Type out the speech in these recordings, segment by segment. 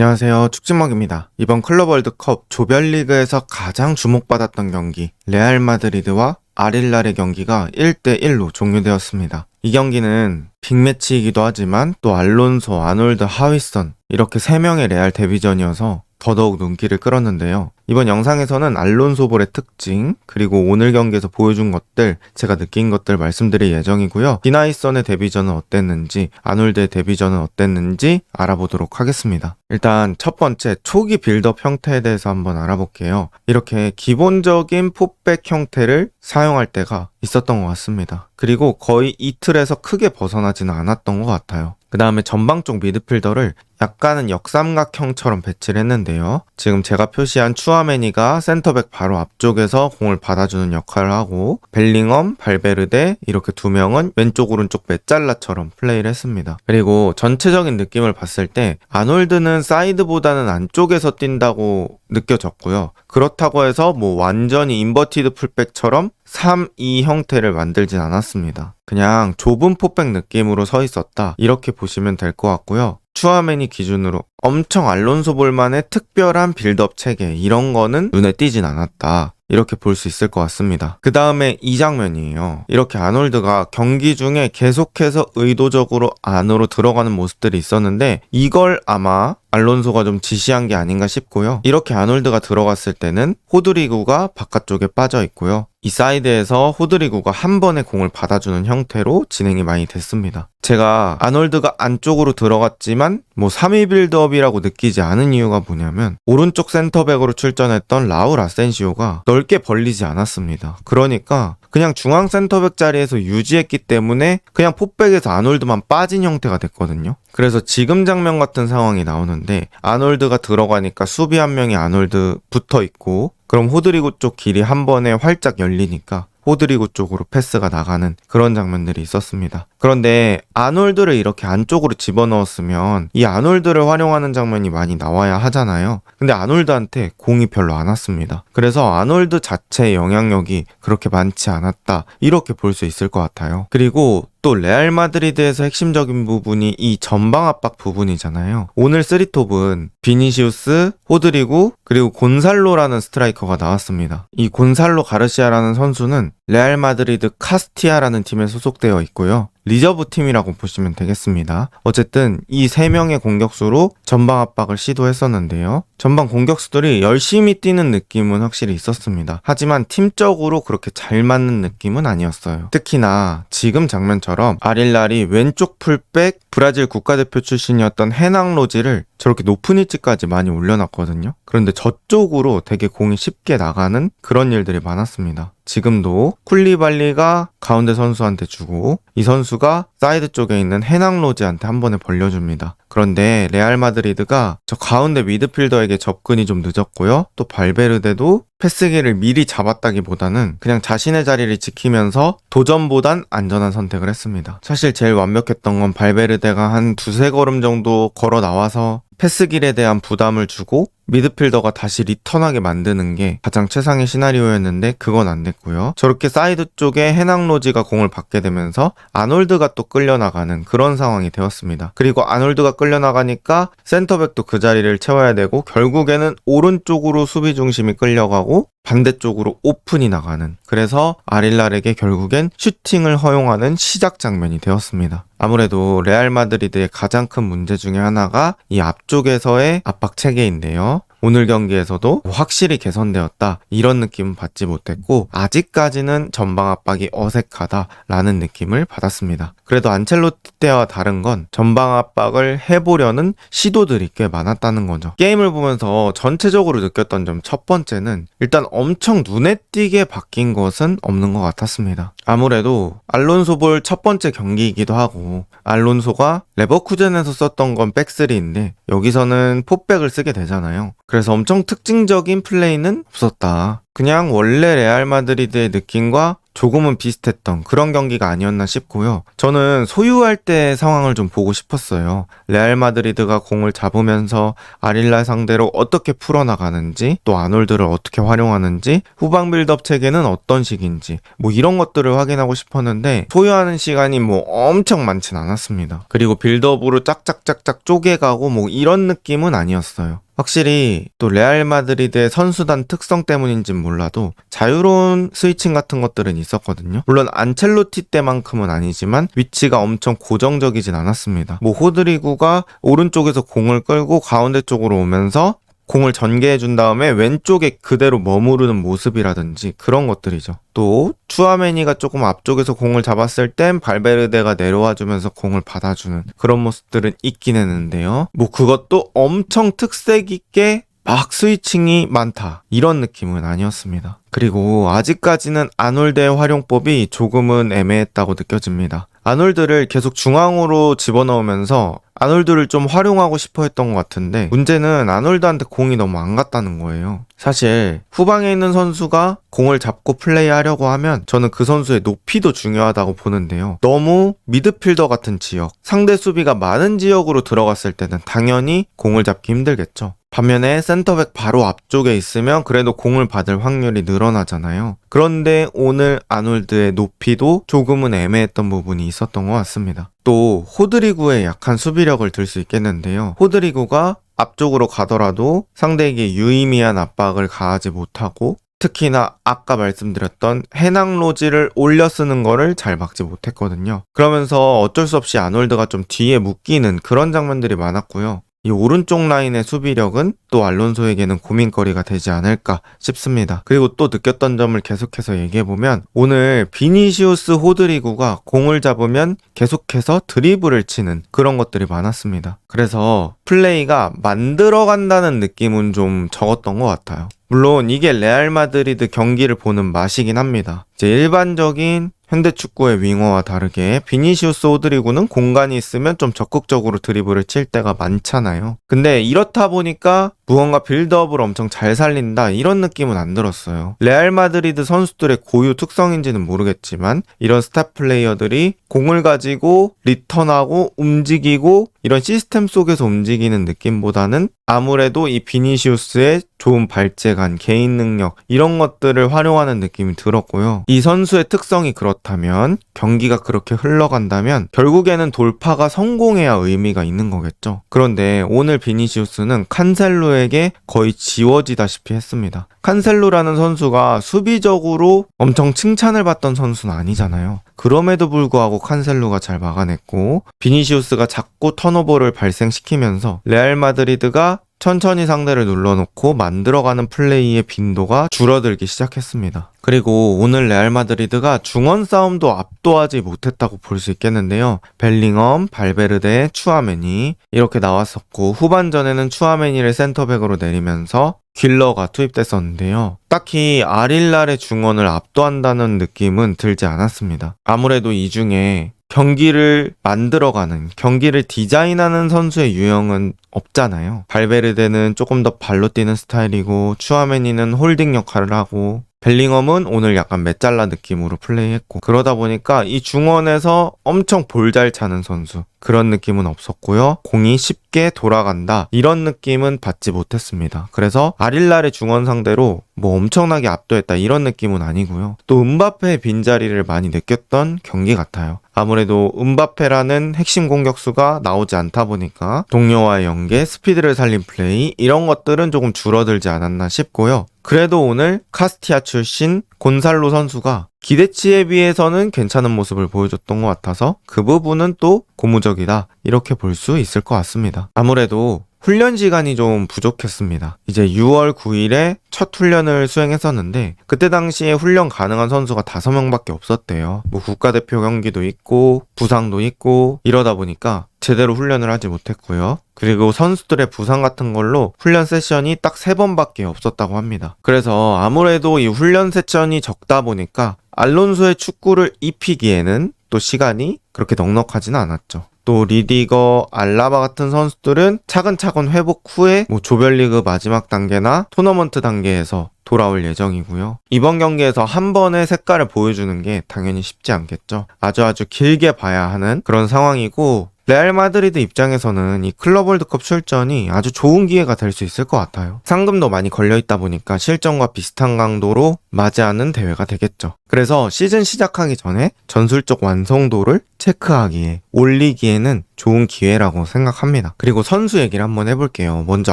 안녕하세요. 축진먹입니다. 이번 클럽 월드컵 조별리그에서 가장 주목받았던 경기 레알 마드리드와 아릴랄의 경기가 1대1로 종료되었습니다. 이 경기는 빅매치이기도 하지만 또 알론소, 아놀드, 하위선 이렇게 3명의 레알 데뷔전이어서 더더욱 눈길을 끌었는데요. 이번 영상에서는 알론소 볼의 특징, 그리고 오늘 경기에서 보여준 것들, 제가 느낀 것들 말씀드릴 예정이고요. 디나이선의 데뷔전은 어땠는지, 아놀드의 데뷔전은 어땠는지 알아보도록 하겠습니다. 일단 첫 번째 초기 빌드업 형태에 대해서 한번 알아볼게요. 이렇게 기본적인 포백 형태를 사용할 때가 있었던 것 같습니다. 그리고 거의 이틀에서 크게 벗어나지는 않았던 것 같아요. 그 다음에 전방 쪽 미드필더를 약간은 역삼각형처럼 배치를 했는데요. 지금 제가 표시한 추아메니가 센터백 바로 앞쪽에서 공을 받아주는 역할을 하고 벨링엄, 발베르데 이렇게 두 명은 왼쪽 오른쪽 메잘라처럼 플레이를 했습니다. 그리고 전체적인 느낌을 봤을 때 아놀드는 사이드보다는 안쪽에서 뛴다고 느껴졌고요. 그렇다고 해서 뭐 완전히 인버티드 풀백처럼 3-2 형태를 만들진 않았습니다. 그냥 좁은 포백 느낌으로 서 있었다. 이렇게 보시면 될 것 같고요. 추아맨이 기준으로 엄청 알론소 볼만의 특별한 빌드업 체계 이런 거는 눈에 띄진 않았다. 이렇게 볼 수 있을 것 같습니다. 그 다음에 이 장면이에요. 이렇게 아놀드가 경기 중에 계속해서 의도적으로 안으로 들어가는 모습들이 있었는데 이걸 아마 알론소가 좀 지시한 게 아닌가 싶고요. 이렇게 아놀드가 들어갔을 때는 호드리구가 바깥쪽에 빠져 있고요. 이 사이드에서 호드리구가 한 번에 공을 받아주는 형태로 진행이 많이 됐습니다. 제가 아놀드가 안쪽으로 들어갔지만 뭐 3위 빌드업 이라고 느끼지 않은 이유가 뭐냐면 오른쪽 센터백으로 출전했던 라울 아센시오가 넓게 벌리지 않았습니다. 그러니까 그냥 중앙 센터백 자리에서 유지했기 때문에 그냥 포백에서 아놀드만 빠진 형태가 됐거든요. 그래서 지금 장면 같은 상황이 나오는데 아놀드가 들어가니까 수비 한 명이 아놀드 붙어 있고 그럼 호드리구 쪽 길이 한 번에 활짝 열리니까 호드리구 쪽으로 패스가 나가는 그런 장면들이 있었습니다. 그런데 아놀드를 이렇게 안쪽으로 집어넣었으면 이 아놀드를 활용하는 장면이 많이 나와야 하잖아요. 근데 아놀드한테 공이 별로 안 왔습니다. 그래서 아놀드 자체의 영향력이 그렇게 많지 않았다. 이렇게 볼 수 있을 것 같아요. 그리고 또 레알 마드리드에서 핵심적인 부분이 이 전방 압박 부분이잖아요. 오늘 쓰리톱은 비니시우스, 호드리구, 그리고 곤살로라는 스트라이커가 나왔습니다. 이 곤살로 가르시아라는 선수는 레알 마드리드 카스티아라는 팀에 소속되어 있고요. 리저브 팀이라고 보시면 되겠습니다. 어쨌든 이 세 명의 공격수로 전방 압박을 시도했었는데요. 전방 공격수들이 열심히 뛰는 느낌은 확실히 있었습니다. 하지만 팀적으로 그렇게 잘 맞는 느낌은 아니었어요. 특히나 지금 장면처럼 아릴랄이 왼쪽 풀백 브라질 국가대표 출신이었던 해낭 로지를 저렇게 높은 위치까지 많이 올려놨거든요. 그런데 저쪽으로 되게 공이 쉽게 나가는 그런 일들이 많았습니다. 지금도 쿨리발리가 가운데 선수한테 주고 이 선수가 사이드 쪽에 있는 해낭 로지한테 한 번에 벌려줍니다. 그런데 레알 마드리드가 저 가운데 미드필더에게 접근이 좀 늦었고요. 또 발베르데도 패스기를 미리 잡았다기보다는 그냥 자신의 자리를 지키면서 도전보단 안전한 선택을 했습니다. 사실 제일 완벽했던 건 발베르데가 한 두세 걸음 정도 걸어 나와서 패스길에 대한 부담을 주고 미드필더가 다시 리턴하게 만드는 게 가장 최상의 시나리오였는데 그건 안 됐고요. 저렇게 사이드 쪽에 해낭로지가 공을 받게 되면서 아놀드가 또 끌려나가는 그런 상황이 되었습니다. 그리고 아놀드가 끌려나가니까 센터백도 그 자리를 채워야 되고 결국에는 오른쪽으로 수비 중심이 끌려가고 반대쪽으로 오픈이 나가는 그래서 아릴랄에게 결국엔 슈팅을 허용하는 시작 장면이 되었습니다. 아무래도 레알 마드리드의 가장 큰 문제 중에 하나가 이 앞쪽에서의 압박 체계인데요. 오늘 경기에서도 확실히 개선되었다 이런 느낌은 받지 못했고 아직까지는 전방 압박이 어색하다라는 느낌을 받았습니다. 그래도 안첼로티 때와 다른 건 전방 압박을 해보려는 시도들이 꽤 많았다는 거죠. 게임을 보면서 전체적으로 느꼈던 점 첫 번째는 일단 엄청 눈에 띄게 바뀐 것은 없는 것 같았습니다. 아무래도 알론소 볼 첫 번째 경기이기도 하고 알론소가 레버쿠젠에서 썼던 건 백스리인데 여기서는 포백을 쓰게 되잖아요. 그래서 엄청 특징적인 플레이는 없었다. 그냥 원래 레알 마드리드의 느낌과 조금은 비슷했던 그런 경기가 아니었나 싶고요. 저는 소유할 때 상황을 좀 보고 싶었어요. 레알 마드리드가 공을 잡으면서 아릴라 상대로 어떻게 풀어나가는지, 또 아놀드를 어떻게 활용하는지, 후방 빌드업 체계는 어떤 식인지, 뭐 이런 것들을 확인하고 싶었는데 소유하는 시간이 뭐 엄청 많진 않았습니다. 그리고 빌드업으로 짝짝짝짝 쪼개가고 뭐 이런 느낌은 아니었어요. 확실히 또 레알 마드리드의 선수단 특성 때문인진 몰라도 자유로운 스위칭 같은 것들은 있었거든요. 물론 안첼로티 때만큼은 아니지만 위치가 엄청 고정적이진 않았습니다. 뭐 호드리구가 오른쪽에서 공을 끌고 가운데 쪽으로 오면서 공을 전개해 준 다음에 왼쪽에 그대로 머무르는 모습이라든지 그런 것들이죠. 또 추아메니가 조금 앞쪽에서 공을 잡았을 땐 발베르데가 내려와 주면서 공을 받아주는 그런 모습들은 있긴 했는데요. 뭐 그것도 엄청 특색 있게 막 스위칭이 많다 이런 느낌은 아니었습니다. 그리고 아직까지는 아놀드의 활용법이 조금은 애매했다고 느껴집니다. 아놀드를 계속 중앙으로 집어넣으면서 아놀드를 좀 활용하고 싶어 했던 것 같은데 문제는 아놀드한테 공이 너무 안 갔다는 거예요. 사실 후방에 있는 선수가 공을 잡고 플레이하려고 하면 저는 그 선수의 높이도 중요하다고 보는데요. 너무 미드필더 같은 지역, 상대 수비가 많은 지역으로 들어갔을 때는 당연히 공을 잡기 힘들겠죠. 반면에 센터백 바로 앞쪽에 있으면 그래도 공을 받을 확률이 늘어나잖아요. 그런데 오늘 아놀드의 높이도 조금은 애매했던 부분이 있었던 것 같습니다. 또 호드리구의 약한 수비력을 들 수 있겠는데요. 호드리구가 앞쪽으로 가더라도 상대에게 유의미한 압박을 가하지 못하고 특히나 아까 말씀드렸던 해낭 로지를 올려 쓰는 거를 잘 막지 못했거든요. 그러면서 어쩔 수 없이 아놀드가 좀 뒤에 묶이는 그런 장면들이 많았고요. 이 오른쪽 라인의 수비력은 또 알론소에게는 고민거리가 되지 않을까 싶습니다. 그리고 또 느꼈던 점을 계속해서 얘기해보면 오늘 비니시우스 호드리구가 공을 잡으면 계속해서 드리블을 치는 그런 것들이 많았습니다. 그래서 플레이가 만들어간다는 느낌은 좀 적었던 것 같아요. 물론 이게 레알 마드리드 경기를 보는 맛이긴 합니다. 이제 일반적인 현대 축구의 윙어와 다르게 비니시우스 오드리구는 공간이 있으면 좀 적극적으로 드리블을 칠 때가 많잖아요. 근데 이렇다 보니까 무언가 빌드업을 엄청 잘 살린다 이런 느낌은 안 들었어요. 레알 마드리드 선수들의 고유 특성인지는 모르겠지만 이런 스타 플레이어들이 공을 가지고 리턴하고 움직이고 이런 시스템 속에서 움직이는 느낌보다는 아무래도 이 비니시우스의 좋은 발재간, 개인 능력 이런 것들을 활용하는 느낌이 들었고요. 이 선수의 특성이 그렇다면 경기가 그렇게 흘러간다면 결국에는 돌파가 성공해야 의미가 있는 거겠죠. 그런데 오늘 비니시우스는 칸셀로에게 거의 지워지다시피 했습니다. 칸셀로라는 선수가 수비적으로 엄청 칭찬을 받던 선수는 아니잖아요. 그럼에도 불구하고 칸셀로가 잘 막아냈고 비니시우스가 자꾸 턴오버를 발생시키면서 레알 마드리드가 천천히 상대를 눌러놓고 만들어가는 플레이의 빈도가 줄어들기 시작했습니다. 그리고 오늘 레알 마드리드가 중원 싸움도 압도하지 못했다고 볼 수 있겠는데요. 벨링엄, 발베르데, 추아메니 이렇게 나왔었고 후반전에는 추아메니를 센터백으로 내리면서 길러가 투입됐었는데요. 딱히 아릴랄의 중원을 압도한다는 느낌은 들지 않았습니다. 아무래도 이 중에 경기를 만들어가는, 경기를 디자인하는 선수의 유형은 없잖아요. 발베르데는 조금 더 발로 뛰는 스타일이고, 추아메니는 홀딩 역할을 하고, 벨링엄은 오늘 약간 메잘라 느낌으로 플레이했고 그러다 보니까 이 중원에서 엄청 볼 잘 차는 선수 그런 느낌은 없었고요. 공이 쉽게 돌아간다 이런 느낌은 받지 못했습니다. 그래서 아릴랄의 중원 상대로 뭐 엄청나게 압도했다 이런 느낌은 아니고요. 또 음바페의 빈자리를 많이 느꼈던 경기 같아요. 아무래도 음바페라는 핵심 공격수가 나오지 않다 보니까 동료와의 연계, 스피드를 살린 플레이 이런 것들은 조금 줄어들지 않았나 싶고요. 그래도 오늘 카스티아 출신 곤살로 선수가 기대치에 비해서는 괜찮은 모습을 보여줬던 것 같아서 그 부분은 또 고무적이다 이렇게 볼 수 있을 것 같습니다. 아무래도 훈련 시간이 좀 부족했습니다. 이제 6월 9일에 첫 훈련을 수행했었는데 그때 당시에 훈련 가능한 선수가 5명밖에 없었대요. 뭐 국가대표 경기도 있고 부상도 있고 이러다 보니까 제대로 훈련을 하지 못했고요. 그리고 선수들의 부상 같은 걸로 훈련 세션이 딱 3번밖에 없었다고 합니다. 그래서 아무래도 이 훈련 세션이 적다 보니까 알론소의 축구를 입히기에는 또 시간이 그렇게 넉넉하지는 않았죠. 또 리디거, 알라바 같은 선수들은 차근차근 회복 후에 뭐 조별리그 마지막 단계나 토너먼트 단계에서 돌아올 예정이고요. 이번 경기에서 한 번의 색깔을 보여주는 게 당연히 쉽지 않겠죠. 아주 아주 길게 봐야 하는 그런 상황이고 레알 마드리드 입장에서는 이 클럽 월드컵 출전이 아주 좋은 기회가 될 수 있을 것 같아요. 상금도 많이 걸려 있다 보니까 실전과 비슷한 강도로 맞이하는 대회가 되겠죠. 그래서 시즌 시작하기 전에 전술적 완성도를 체크하기에 올리기에는 좋은 기회라고 생각합니다. 그리고 선수 얘기를 한번 해볼게요. 먼저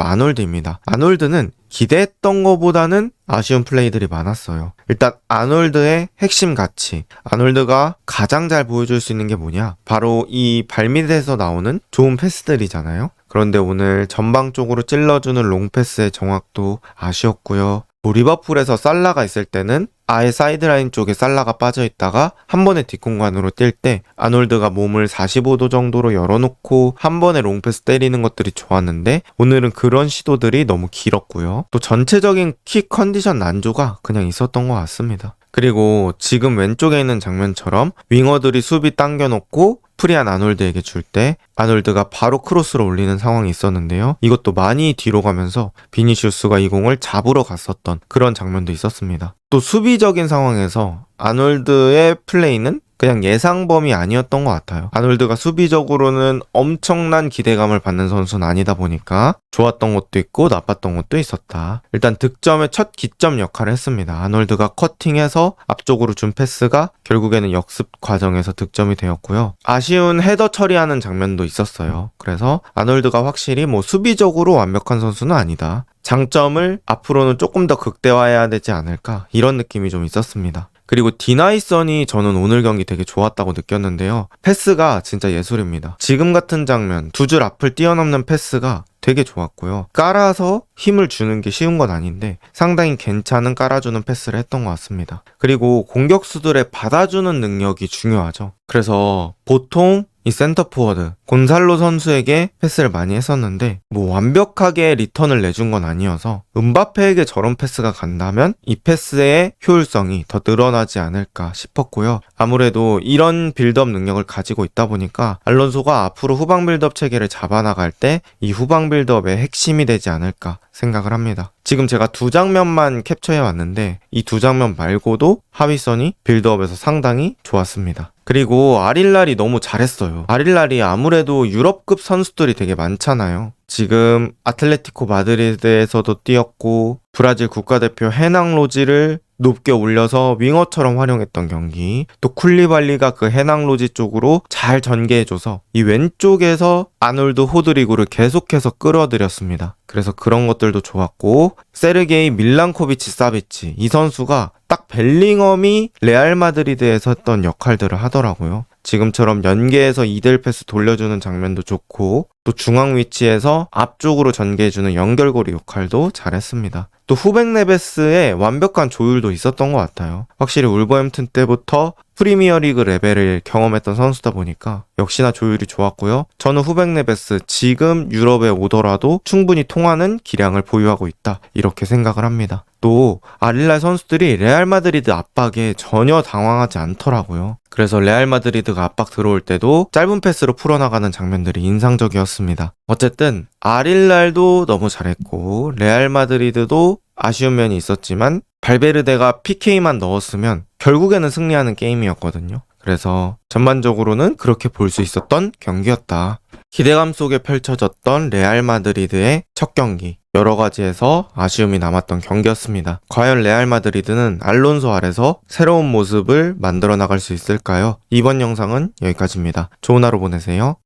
아놀드입니다. 아놀드는 기대했던 것보다는 아쉬운 플레이들이 많았어요. 일단 아놀드의 핵심 가치. 아놀드가 가장 잘 보여줄 수 있는 게 뭐냐? 바로 이 발밑에서 나오는 좋은 패스들이잖아요. 그런데 오늘 전방 쪽으로 찔러주는 롱패스의 정확도 아쉬웠고요. 뭐 리버풀에서 살라가 있을 때는 아예 사이드라인 쪽에 살라가 빠져 있다가 한 번에 뒷공간으로 뛸 때 아놀드가 몸을 45도 정도로 열어놓고 한 번에 롱패스 때리는 것들이 좋았는데 오늘은 그런 시도들이 너무 길었고요. 또 전체적인 킥 컨디션 난조가 그냥 있었던 것 같습니다. 그리고 지금 왼쪽에 있는 장면처럼 윙어들이 수비 당겨놓고 프리한 아놀드에게 줄 때 아놀드가 바로 크로스로 올리는 상황이 있었는데요. 이것도 많이 뒤로 가면서 비니슈스가 이 공을 잡으러 갔었던 그런 장면도 있었습니다. 또 수비적인 상황에서 아놀드의 플레이는 그냥 예상 범위 아니었던 것 같아요. 아놀드가 수비적으로는 엄청난 기대감을 받는 선수는 아니다 보니까 좋았던 것도 있고 나빴던 것도 있었다. 일단 득점의 첫 기점 역할을 했습니다. 아놀드가 커팅해서 앞쪽으로 준 패스가 결국에는 역습 과정에서 득점이 되었고요. 아쉬운 헤더 처리하는 장면도 있었어요. 그래서 아놀드가 확실히 뭐 수비적으로 완벽한 선수는 아니다. 장점을 앞으로는 조금 더 극대화해야 되지 않을까 이런 느낌이 좀 있었습니다. 그리고 디나이선이 저는 오늘 경기 되게 좋았다고 느꼈는데요. 패스가 진짜 예술입니다. 지금 같은 장면, 두 줄 앞을 뛰어넘는 패스가 되게 좋았고요. 깔아서 힘을 주는 게 쉬운 건 아닌데 상당히 괜찮은 깔아주는 패스를 했던 것 같습니다. 그리고 공격수들의 받아주는 능력이 중요하죠. 그래서 보통 이 센터 포워드 곤살로 선수에게 패스를 많이 했었는데 뭐 완벽하게 리턴을 내준 건 아니어서 은바페에게 저런 패스가 간다면 이 패스의 효율성이 더 늘어나지 않을까 싶었고요. 아무래도 이런 빌드업 능력을 가지고 있다 보니까 알론소가 앞으로 후방 빌드업 체계를 잡아나갈 때 이 후방 빌드업의 핵심이 되지 않을까 생각을 합니다. 지금 제가 두 장면만 캡처해 왔는데 이 두 장면 말고도 하위선이 빌드업에서 상당히 좋았습니다. 그리고 아릴랄이 너무 잘했어요. 아릴랄이 아무래도 유럽급 선수들이 되게 많잖아요. 지금 아틀레티코 마드리드에서도 뛰었고 브라질 국가대표 해낭 로지를 높게 올려서 윙어처럼 활용했던 경기 또 쿨리발리가 그 해낭 로지 쪽으로 잘 전개해줘서 이 왼쪽에서 아놀드 호드리구를 계속해서 끌어들였습니다. 그래서 그런 것들도 좋았고 세르게이 밀란코비치 사비치 이 선수가 딱 벨링엄이 레알 마드리드에서 했던 역할들을 하더라고요. 지금처럼 연계해서 이델 패스 돌려주는 장면도 좋고 또 중앙 위치에서 앞쪽으로 전개해주는 연결고리 역할도 잘했습니다. 또 후백 네베스의 완벽한 조율도 있었던 것 같아요. 확실히 울버햄튼 때부터 프리미어리그 레벨을 경험했던 선수다 보니까 역시나 조율이 좋았고요. 저는 후백 네베스 지금 유럽에 오더라도 충분히 통하는 기량을 보유하고 있다 이렇게 생각을 합니다. 또 아릴라 선수들이 레알 마드리드 압박에 전혀 당황하지 않더라고요. 그래서 레알 마드리드가 압박 들어올 때도 짧은 패스로 풀어나가는 장면들이 인상적이었습니다. 어쨌든 아릴랄도 너무 잘했고 레알 마드리드도 아쉬운 면이 있었지만 발베르데가 PK만 넣었으면 결국에는 승리하는 게임이었거든요. 그래서 전반적으로는 그렇게 볼 수 있었던 경기였다. 기대감 속에 펼쳐졌던 레알 마드리드의 첫 경기. 여러 가지에서 아쉬움이 남았던 경기였습니다. 과연 레알 마드리드는 알론소 아래서 새로운 모습을 만들어 나갈 수 있을까요? 이번 영상은 여기까지입니다. 좋은 하루 보내세요.